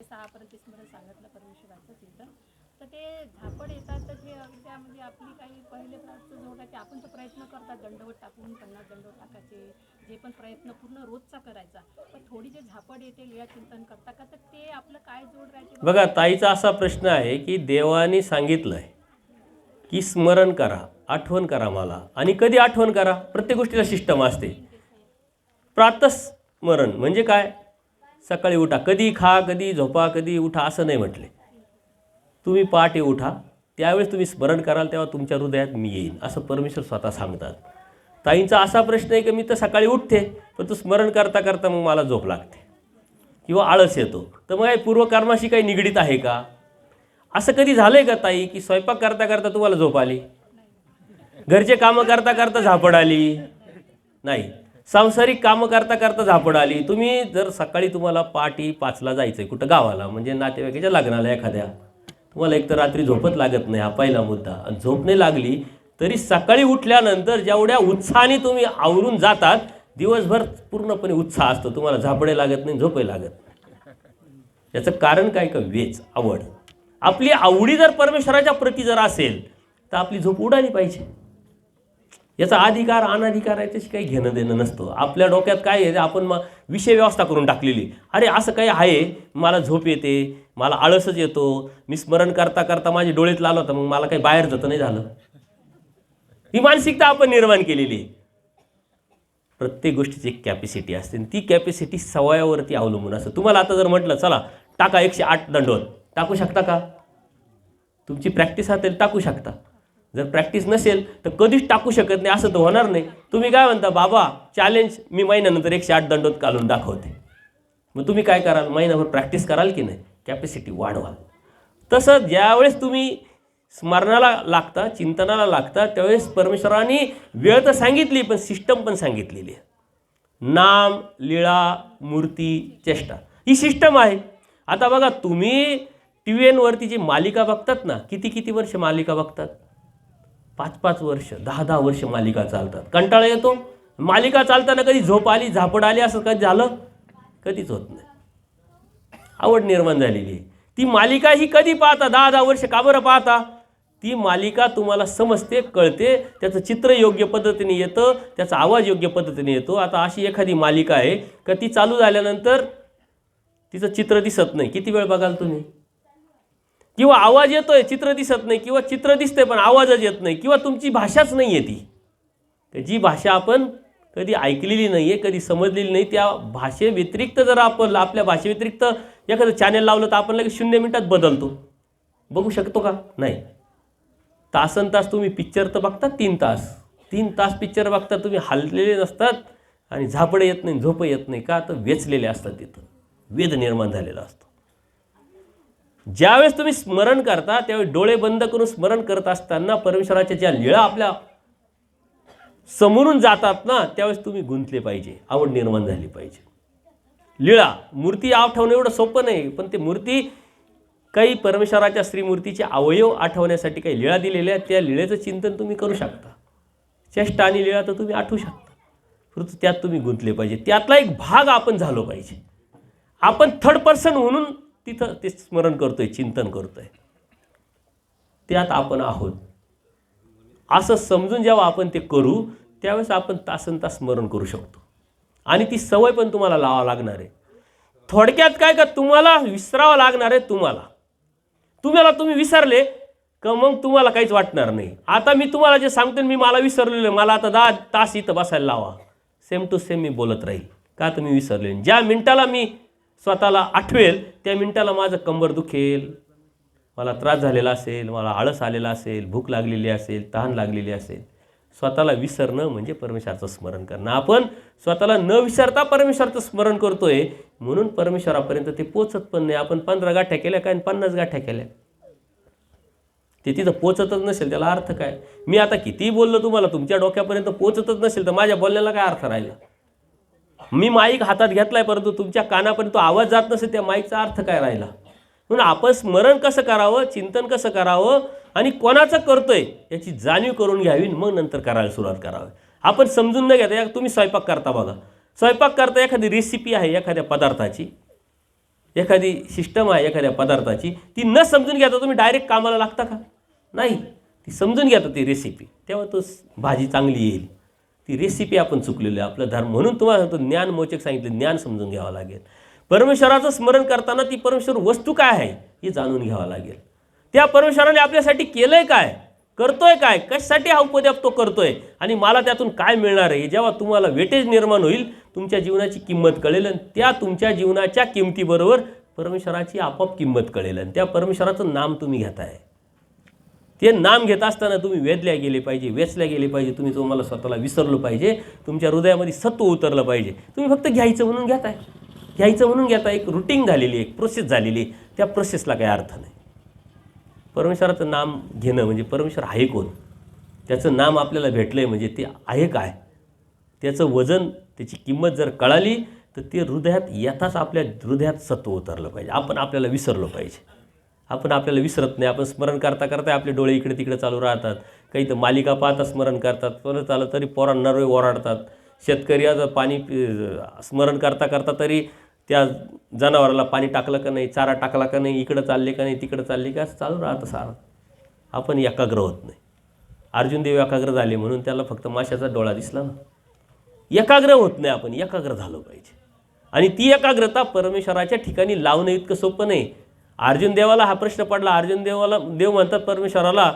सहापर्यंत स्मरण सांगितलं परमेश्वराचं तिथं तर ते झापड येतात तर ते त्यामध्ये आपली काही पहिले प्रार्थना जोड आपण तर प्रयत्न करतात दंडवत टाकून पन्नास दंडवत टाकायचे जे पण प्रयत्न पूर्ण रोजचा करायचा. पण थोडी जे झापड येते लिळा चिंतन करता का तर ते आपलं काय जोड राहते बघा ताईचा असा प्रश्न आहे की देवाने सांगितलंय की स्मरण करा आठवण करा मला. आणि कधी आठवण करा? प्रत्येक गोष्टीला सिस्टम असते. प्रातस्मरण म्हणजे काय? सकाळी उठा. कधी खा कधी झोपा कधी उठा असं नाही म्हटले. तुम्ही पहाटे उठा. त्यावेळेस तुम्ही स्मरण कराल तेव्हा तुमच्या हृदयात मी येईन. असं परमेश्वर स्वतः सांगतात. ताईंचा असा प्रश्न आहे की मी तर सकाळी उठते पण तू स्मरण करता करता मग मला झोप लागते. किंवा आळस येतो. तर मग हे पूर्वकर्माशी काही निगडीत आहे का? असं कधी झालं आहे का ताई की स्वयंपाक करता करता तुम्हाला झोप आली? घरचे कामं करता करता झापड आली? नाही. सांसारिक कामं करता करता झापड आली. तुम्ही जर सकाळी तुम्हाला पाटी पाचला जायचं आहे कुठं गावाला म्हणजे नातेवाईकाच्या लग्नाला एखाद्या तुम्हाला एक तर रात्री झोपत लागत नाही हा पहिला मुद्दा. आणि झोप नाही लागली तरी सकाळी उठल्यानंतर जेवढ्या उत्साहाने तुम्ही आवरून जातात दिवसभर पूर्णपणे उत्साह असतो. तुम्हाला झापडे लागत नाही झोपही लागत नाही. याचं कारण काय का? वेच आवड. आपली आवडी जर परमेश्वराच्या प्रती जर असेल तर आपली झोप उडाली पाहिजे. याचा अधिकार अनाधिकार याच्याशी काही घेणं देणं नसतं. आपल्या डोक्यात काय आहे आपण मग विषय व्यवस्था करून टाकलेली. अरे असं काही आहे? मला झोप येते मला आळसच येतो. मी स्मरण करता करता माझे डोळेत लाल होतं मग मला काही बाहेर जातं नाही झालं. ही मानसिकता आपण निर्माण केलेली आहे. प्रत्येक गोष्टीची एक कॅपॅसिटी असते आणि ती कॅपॅसिटी सवयावरती अवलंबून असतं. तुम्हाला आता जर म्हटलं चला टाका एकशे आठ दंडवत. टाकू शकता का? तुमची प्रॅक्टिस असेल टाकू शकता. जर प्रॅक्टिस नसेल तर कधीच टाकू शकत नाही असं तर होणार नाही. तुम्ही काय म्हणता बाबा चॅलेंज मी महिन्यानंतर एकशे आठ दंडोत घालून दाखवते. मग तुम्ही काय कराल? महिनाभर प्रॅक्टिस कराल की नाही? कॅपॅसिटी वाढवाल. तसं ज्यावेळेस तुम्ही स्मरणाला लागता चिंतनाला लागता त्यावेळेस परमेश्वराने वेळ तर सांगितली पण सिस्टम पण सांगितलेली आहे. नाम लीळा मूर्ती चेष्टा ही सिस्टम आहे. आता बघा तुम्ही टी व्ही एनवरती जी मालिका बघतात ना किती किती वर्ष मालिका बघतात? पाच पाच वर्ष दहा दहा वर्ष मालिका चालतात. कंटाळा येतो. मालिका चालताना कधी झोप आली झापड आली असं कधी झालं? कधीच होत नाही. आवड निर्माण झालेली आहे. ती मालिका ही कधी पाहता? दहा दहा वर्ष का बरं पाहता? ती मालिका तुम्हाला समजते कळते त्याचं चित्र योग्य पद्धतीने येतं त्याचा आवाज योग्य पद्धतीने येतो. आता अशी एखादी मालिका आहे का ती चालू झाल्यानंतर तिचं चित्र दिसत नाही. किती वेळ बघाल तुम्ही? किंवा आवाज येतोय चित्र दिसत नाही किंवा चित्र दिसतंय पण आवाजच येत नाही किंवा तुमची भाषाच नाही आहे ती. जी भाषा आपण कधी ऐकलेली नाही आहे कधी समजलेली नाही त्या भाषेव्यतिरिक्त जर आपण आपल्या भाषेव्यतिरिक्त एखादं चॅनेल लावलं तर आपण लगेच शून्य मिनिटात बदलतो. बघू शकतो का? नाही. तासन तास तुम्ही पिक्चर तर बघता तीन तास. तीन तास पिक्चर बघता तुम्ही हललेले नसतात आणि झापडे येत नाही झोप येत नाही का? तर वेचलेले असतात तिथं. वेद निर्माण झालेला असतो. ज्यावेळेस तुम्ही स्मरण करता त्यावेळी डोळे बंद करून स्मरण करत असताना परमेश्वराच्या ज्या लीळा आपल्या समोरून जातात ना त्यावेळेस तुम्ही गुंतले पाहिजे. आवड निर्माण झाली पाहिजे. लीळा मूर्ती आठवणं एवढं सोपं नाही पण ते मूर्ती काही परमेश्वराच्या श्रीमूर्तीचे अवयव आठवण्यासाठी काही लीळा दिलेल्या आहेत त्या लीळेचं चिंतन तुम्ही करू शकता. चेष्टा आणि लीळा तर तुम्ही आठवू शकता. परंतु त्यात तुम्ही गुंतले पाहिजे. त्यातला एक भाग आपण झालो पाहिजे. आपण थर्ड पर्सन म्हणून तिथं ते स्मरण करतोय चिंतन करतोय. त्यात आपण आहोत. असं समजून जेव्हा आपण ते करू त्यावेळेस आपण तासन तास स्मरण करू शकतो. आणि ती सवय पण तुम्हाला लावा लागणार आहे. थोडक्यात काय का तुम्हाला विसरावं लागणार आहे तुम्हाला. तुम्हाला तुम्ही विसरले का मग तुम्हाला काहीच वाटणार नाही. आता मी तुम्हाला जे सांगतो मी मला विसरलेलं आहे. मला आता दहा तास इथं बसायला लावा. सेम टू सेम मी बोलत राहील. का तुम्ही विसरले? ज्या मिनटाला मी स्वतःला आठवेल त्या मिनिटाला माझं कंबर दुखेल. मला त्रास झालेला असेल मला आळस आलेला असेल भूक लागलेली असेल तहान लागलेली असेल. स्वतःला विसरणं म्हणजे परमेश्वराचं स्मरण करणं. आपण स्वतःला न विसरता परमेश्वराचं स्मरण करतोय म्हणून परमेश्वरापर्यंत ते पोचत पण नाही. आपण पंधरा गाठ्या केल्या काय? आणि पन्नास गाठ्या केल्या. ते तिथं पोचतच नसेल त्याला अर्थ काय? मी आता कितीही बोललो तुम्हाला तुमच्या डोक्यापर्यंत पोचतच नसेल तर माझ्या बोलण्याला काय अर्थ राहिला? मी माईक हातात घेतला आहे परंतु तुमच्या कानापर्यंत तो आवाज जात नसेल त्या माईकचा अर्थ काय राहिला? म्हणून आपण स्मरण कसं करावं चिंतन कसं करावं आणि कोणाचं करतोय याची जाणीव करून घ्यावी मग नंतर करायला सुरुवात करावी. आपण समजून न घेता या तुम्ही स्वयंपाक करता बघा. स्वयंपाक करता एखादी रेसिपी आहे एखाद्या पदार्थाची. एखादी सिस्टम आहे एखाद्या पदार्थाची. ती न समजून घेता तुम्ही डायरेक्ट कामाला लागता का? नाही. ती समजून घेता ती रेसिपी तेव्हा तो भाजी चांगली येईल. ती रेसिपी आपण चुकलेली आहे आपलं धर्म. म्हणून तुम्हाला सांगतो ज्ञान मोचक सांगितलं ज्ञान समजून घ्यावं लागेल. परमेश्वराचं स्मरण करताना ती परमेश्वर वस्तू काय आहे हे जाणून घ्यावं लागेल. त्या परमेश्वराने आपल्यासाठी केलं आहे काय करतोय काय कशासाठी हा उपद्याप तो करतोय आणि मला त्यातून काय मिळणार आहे जेव्हा तुम्हाला वेटेज निर्माण होईल तुमच्या जीवनाची किंमत कळेल आणि त्या तुमच्या जीवनाच्या किमतीबरोबर परमेश्वराची आपोआप किंमत कळेल आणि त्या परमेश्वराचं नाम तुम्ही घेताय. ते नाम घेत असताना तुम्ही वेदल्या गेले पाहिजे वेचल्या गेले पाहिजे. तुम्ही तुम्हाला स्वतःला विसरलं पाहिजे. तुमच्या हृदयामध्ये सत्व उतरलं पाहिजे. तुम्ही फक्त घ्यायचं म्हणून घेताय. घ्यायचं म्हणून घेता एक रुटीन झालेली आहे एक प्रोसेस झालेली आहे. त्या प्रोसेसला काही अर्थ नाही. परमेश्वराचं नाम घेणं म्हणजे परमेश्वर आहे कोण? त्याचं नाम आपल्याला भेटलं आहे म्हणजे ते आहे काय? त्याचं वजन त्याची किंमत जर कळाली तर ते हृदयात येताच आपल्या हृदयात सत्व उतरलं पाहिजे. आपण आपल्याला विसरलो पाहिजे. आपण आपल्याला विसरत नाही. आपण स्मरण करता करता आपले डोळे इकडे तिकडे चालू राहतात. काही तर मालिका पाहता स्मरण करतात. परत आलं तरी पोरांना रोय ओराडतात. शेतकरी आज पाणी पि- स्मरण करता करता तरी त्या जनावराला पाणी टाकलं का नाही चारा टाकला का नाही इकडं चालले का नाही तिकडं चालले का असं चालू राहतं सारं. आपण एकाग्र होत नाही. अर्जुन देव एकाग्र झाले म्हणून त्याला फक्त माशाचा डोळा दिसला ना. एकाग्र होत नाही आपण. एकाग्र झालो पाहिजे. आणि ती एकाग्रता परमेश्वराच्या ठिकाणी लावणं इतकं सोपं नाही. अर्जुन देवाला हा प्रश्न पडला. अर्जुन देवाला देव म्हणतात परमेश्वराला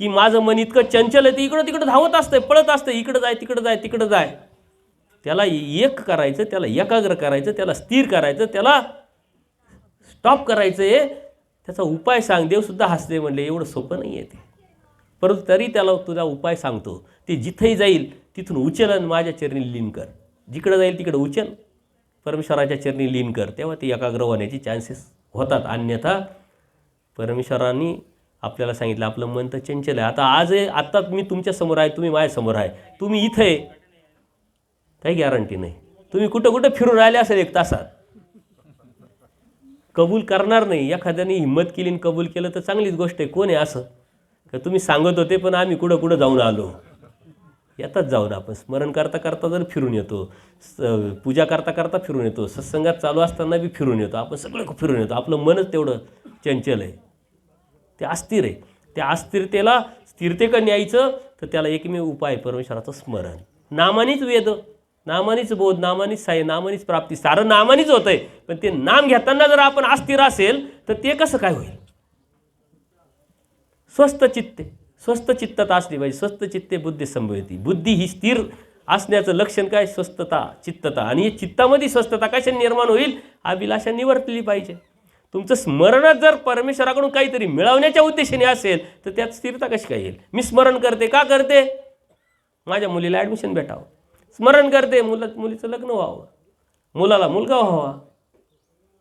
की माझं मन इतकं चंचल आहे ते इकडं तिकडं धावत असतंय पळत असतं इकडं जाय तिकडं जाय तिकडं जाय. त्याला एक करायचं त्याला एकाग्र करायचं त्याला स्थिर करायचं त्याला स्टॉप करायचं आहे त्याचा उपाय सांग. देवसुद्धा हसते म्हणले एवढं सोपं नाही आहे ते. परंतु तरी त्याला तुझा उपाय सांगतो. ते जिथंही जाईल तिथून उचल आणि माझ्या चरणी लीन कर. जिकडं जाईल तिकडं उचल. परमेश्वराच्या चरणी लीन कर. तेव्हा ते एकाग्र होण्याची चान्सेस होतात. अन्यथा परमेश्वरांनी आपल्याला सांगितलं आपलं मन तर चंचल आहे. आता आज आहे आत्ता मी तुमच्यासमोर आहे तुम्ही माझ्यासमोर आहे. तुम्ही इथं आहे. काही गॅरंटी नाही. तुम्ही कुठं कुठं फिरून राहिले असेल एक तासात. कबूल करणार नाही. एखाद्याने हिंमत केली आणि कबूल केलं तर चांगलीच गोष्ट आहे. कोण आहे असं? का तुम्ही सांगत होते पण आम्ही कुठं कुठं जाऊन आलो? येतात जाऊन आपण. स्मरण करता करता जर फिरून येतो स पूजा करता करता फिरून येतो सत्संगात चालू असताना बी फिरून येतो आपण सगळं फिरून येतो. आपलं मनच तेवढं चंचल आहे. ते अस्थिर आहे. त्या अस्थिरतेला स्थिरतेकडे न्यायचं? तर त्याला एकमेव उपाय परमेश्वराचं स्मरण. नामानेच वेद नामानेच बोध नामानेच साय नामानेच प्राप्ती. सारं नामानेच होतं आहे पण ते नाम घेताना जर आपण अस्थिर असेल तर ते कसं काय होईल? स्वस्थ चित्ते स्वस्थ चित्तता असली पाहिजे. स्वस्थ चित्ते बुद्धी संभवती. बुद्धी ही स्थिर असण्याचं लक्षण काय? स्वस्थता चित्तता. आणि चित्तामध्ये स्वस्थता कशा निर्माण होईल? अभिलाषा निवर्तली पाहिजे. तुमचं स्मरण जर परमेश्वराकडून काहीतरी मिळवण्याच्या उद्देशाने असेल तर त्यात स्थिरता कशी काय येईल? मी स्मरण करते. का करते? माझ्या मुलीला ॲडमिशन भेटावं. स्मरण करते. मुला मुलीचं लग्न व्हावं. मुलाला मुलगा व्हावा.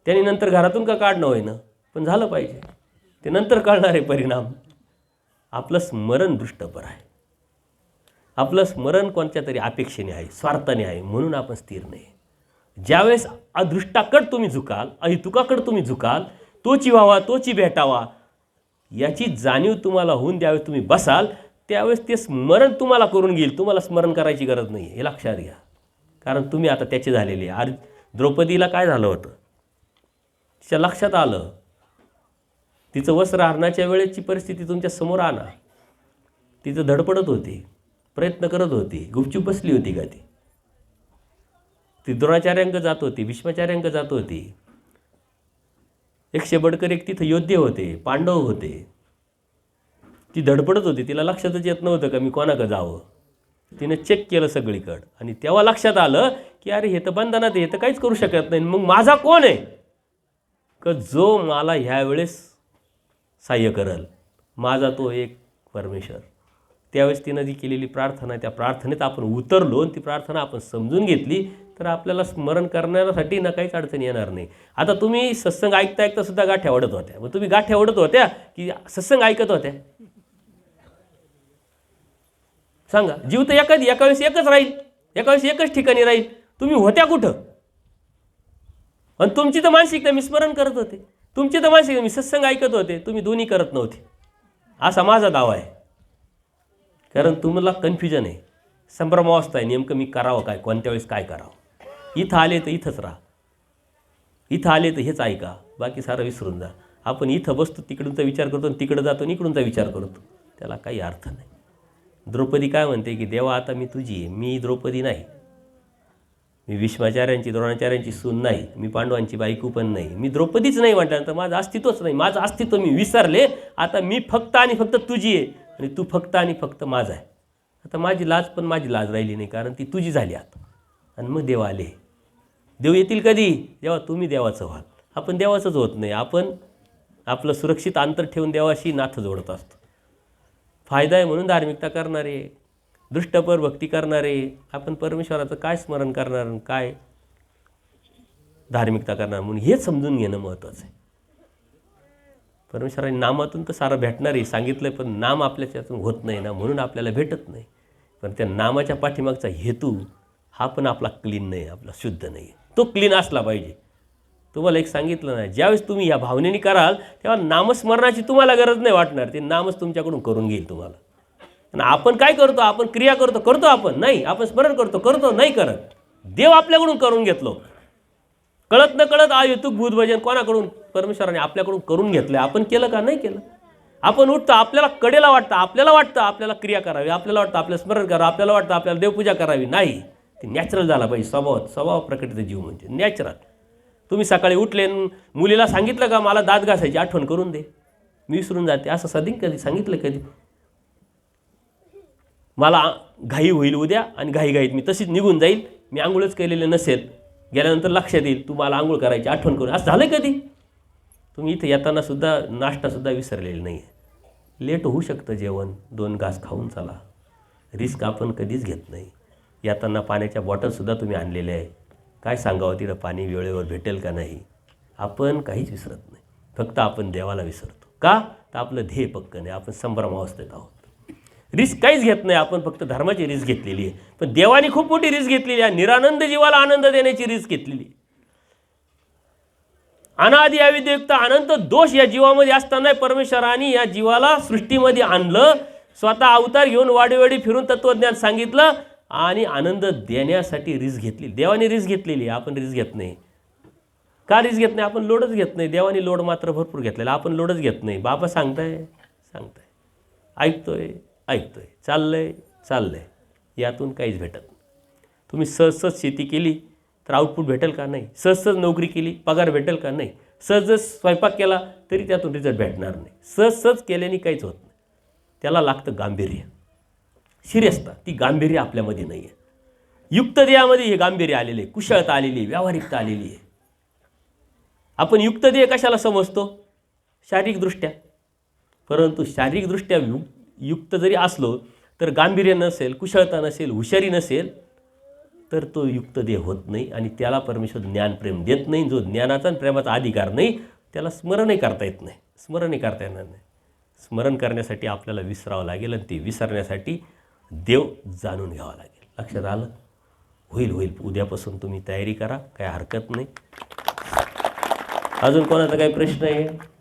त्याने नंतर घरातून का काढणं होईना? पण झालं पाहिजे. ते नंतर कळणारे परिणाम. आपलं स्मरण दृष्टभर आहे. आपलं स्मरण कोणत्या तरी अपेक्षेने आहे स्वार्थाने आहे म्हणून आपण स्थिर नाही. ज्यावेळेस अदृष्टाकड तुम्ही झुकाल अहितुकाकड तुम्ही झुकाल तोची व्हावा तोची भेटावा याची जाणीव तुम्हाला होऊन द्यावेळेस तुम्ही बसाल त्यावेळेस ते स्मरण तुम्हाला करून घेईल. तुम्हाला स्मरण करायची गरज नाही. हे लक्षात घ्या. कारण तुम्ही आता त्याचे झालेले आहे. आज द्रौपदीला काय झालं होतं? तिच्या लक्षात आलं. तिचं वस्त्र हरणाच्या वेळेची परिस्थिती तुमच्यासमोर आणा. तिचं धडपडत होती प्रयत्न करत होती गुपचूप बसली होती का ती? ती द्रोणाचार्यांक जात होती भीष्माचार्यांक जात होती. एकशे बडकर एक तिथं योद्धे होते पांडव होते. ती धडपडत होती तिला लक्षातच येत नव्हतं का मी कोणाकडं जावं? तिनं चेक केलं सगळीकडं आणि तेव्हा लक्षात आलं की अरे हे तर बंधनात हे तर काहीच करू शकत नाही. मग माझा कोण आहे? का जो मला ह्यावेळेस सहाय्य करल. माझा तो एक परमेश्वर. त्यावेळेस तिनं जी केलेली प्रार्थना त्या प्रार्थनेत आपण उतरलो आणि ती प्रार्थना आपण समजून घेतली तर आपल्याला स्मरण करण्यासाठी ना काहीच अडचण येणार नाही. आता तुम्ही सत्संग ऐकता ऐकता सुद्धा गाठ्या ओढत होत्या. मग तुम्ही गाठ्या ओढत होत्या की सत्संग ऐकत होत्या? सांगा. जीव तर एका एका वेळेस एकच राहील. एका वेळेस एकच ठिकाणी राहील. तुम्ही होत्या कुठं? आणि तुमची तर मानसिकता मी स्मरण करत होते. तुमची तर मी सत्संग ऐकत होते तुम्ही दोन्ही करत नव्हते. असा माझा दावा आहे. कारण तुम्हाला कन्फ्युजन आहे. संभ्रमावस्था आहे नेमकं मी करावं काय कोणत्या वेळेस काय करावं? इथं आले तर इथंच राहा. इथं आले तर हेच ऐका. बाकी सारं विसरून जा. आपण इथं बसतो तिकडूनचा विचार करतो आणि तिकडं जातो आणि इकडूनचा विचार करतो. त्याला काही अर्थ नाही. द्रौपदी काय म्हणते की देवा आता मी तुझी आहे. मी द्रौपदी नाही. मी भीष्माचार्यांची द्रोणाचार्यांची सून नाही मी पांडवांची बायको पण नाही. मी द्रौपदीच नाही म्हटल्यानंतर माझं अस्तित्वच नाही. माझं अस्तित्व मी विसरले आता मी फक्त आणि फक्त तुझी आहे. आणि तू फक्त आणि फक्त माझा आहे. आता माझी लाज पण माझी लाज राहिली नाही कारण ती तुझी झाली आता. आणि मग देव आले. देव येतील कधी? जेव्हा तुम्ही देवाचं व्हाल. आपण देवाचंच होत नाही. आपण आपलं सुरक्षित अंतर ठेवून देवाशी नाथं जोडत असतो. फायदा आहे म्हणून धार्मिकता करणारे. दृष्टपर भक्ती करणारे आपण परमेश्वराचं काय स्मरण करणार आणि काय धार्मिकता करणार म्हणून हेच समजून घेणं महत्त्वाचं आहे. परमेश्वराने नामातून तर सारं भेटणार आहे सांगितलं पण नाम आपल्याच्यातून होत नाही ना म्हणून आपल्याला भेटत नाही. पण त्या नामाच्या पाठीमागचा हेतू हा पण आपला क्लीन नाही आपला शुद्ध नाही. तो क्लीन असला पाहिजे. तुम्हाला एक सांगितलं नाही ज्यावेळेस तुम्ही या भावनेने कराल तेव्हा नामस्मरणाची तुम्हाला गरज नाही वाटणार. ते नामच तुमच्याकडून करून घेईल तुम्हाला. आणि आपण काय करतो? आपण क्रिया करतो. करतो आपण. नाही. आपण स्मरण करतो. करतो नाही करत. देव आपल्याकडून करून घेतलो. कळत न कळत आयुतुक भूतभजन कोणाकडून? परमेश्वराने आपल्याकडून करून घेतलं आपण केलं का? नाही केलं. आपण उठतो. आपल्याला कडेला वाटतं. आपल्याला वाटतं. आपल्याला क्रिया करावी. आपल्याला वाटतं. आपल्याला स्मरण करावं. आपल्याला वाटतं. आपल्याला देवपूजा करावी. नाही. ते नॅचरल झाला पाहिजे. स्वभाव स्वभाव प्रकटित जीव म्हणजे नॅचरल तुम्ही सकाळी उठले मुलीला सांगितलं का मला दात घासायची. आठवण करून दे. मी विसरून जाते. असं सदिन कधी सांगितलं कधी? मला घाई होईल उद्या आणि घाई घाईत मी. तशीच निघून जाईल. मी आंघोळच केलेले नसेल. गेल्यानंतर लक्षात येईल तू मला आंघोळ करायची आठवण करून. असं झालं कधी? तुम्ही इथं येतानासुद्धा नाश्तासुद्धा विसरलेला नाही आहे लेट होऊ शकतं जेवण. दोन घास खाऊन चला. रिस्क आपण कधीच घेत नाही. येताना पाण्याच्या बॉटलसुद्धा तुम्ही आणलेल्या आहे काय सांगावं तिथं? पाणी वेळेवर भेटेल का नाही? आपण काहीच विसरत नाही. फक्त आपण देवाला विसरतो. का? तर आपलं ध्येय पक्क नाही. आपण संभ्रमावस्थेत आहोत. रिस्क काहीच घेत नाही आपण फक्त धर्माची रिस्क घेतलेली आहे. पण देवाने खूप मोठी रिस्क घेतलेली आहे निरानंद जीवाला आनंद देण्याची रिस्क घेतलेली अनादि अविद्युक्त अनंत दोष या जीवामध्ये असताना परमेश्वराने या जीवाला सृष्टीमध्ये आणलं स्वतः अवतार घेऊन वाडीवाडी फिरून तत्वज्ञान सांगितलं आणि आनंद देण्यासाठी रिस्क घेतली. देवाने रिस्क घेतलेली आहे आपण रिस्क घेत नाही. का रिस्क घेत नाही? आपण लोडच घेत नाही. देवाने लोड मात्र भरपूर घेतलेला आपण लोडच घेत नाही. बाबा सांगताय सांगताय. ऐकतोय. ऐकतो आहे चाललं आहे चाललं आहे यातून काहीच भेटत नाही. तुम्ही सहजसहज शेती केली तर आउटपुट भेटेल का? नाही. सहजसहज नोकरी केली पगार भेटेल का? नाही. सहज स्वयंपाक केला तरी त्यातून रिझल्ट भेटणार नाही. सहजसहज केल्याने काहीच होत नाही. त्याला लागतं गांभीर्य. सिरियसता ती. गांभीर्य आपल्यामध्ये नाही आहे युक्तदेहामध्ये हे गांभीर्य आलेले आहे. कुशळता आलेली आहे. व्यावहारिकता आलेली आहे. आपण युक्तदेह कशाला समजतो? शारीरिकदृष्ट्या. परंतु शारीरिकदृष्ट्या युक्त युक्त जरी असलो तर गांभीर्य नसेल कुशळता नसेल हुशारी नसेल तर तो युक्त देह होत नाही आणि त्याला परमेश्वर ज्ञानप्रेम देत नाही. जो ज्ञानाचा आणि प्रेमाचा अधिकार नाही त्याला स्मरणही करता येत नाही. स्मरणही करता येणार नाही. स्मरण करण्यासाठी आपल्याला विसरावं लागेल आणि ते विसरण्यासाठी देव जाणून घ्यावा लागेल. लक्षात आलं? होईल होईल. उद्यापासून तुम्ही तयारी करा. काही हरकत नाही. अजून कोणाचा काही प्रश्न आहे?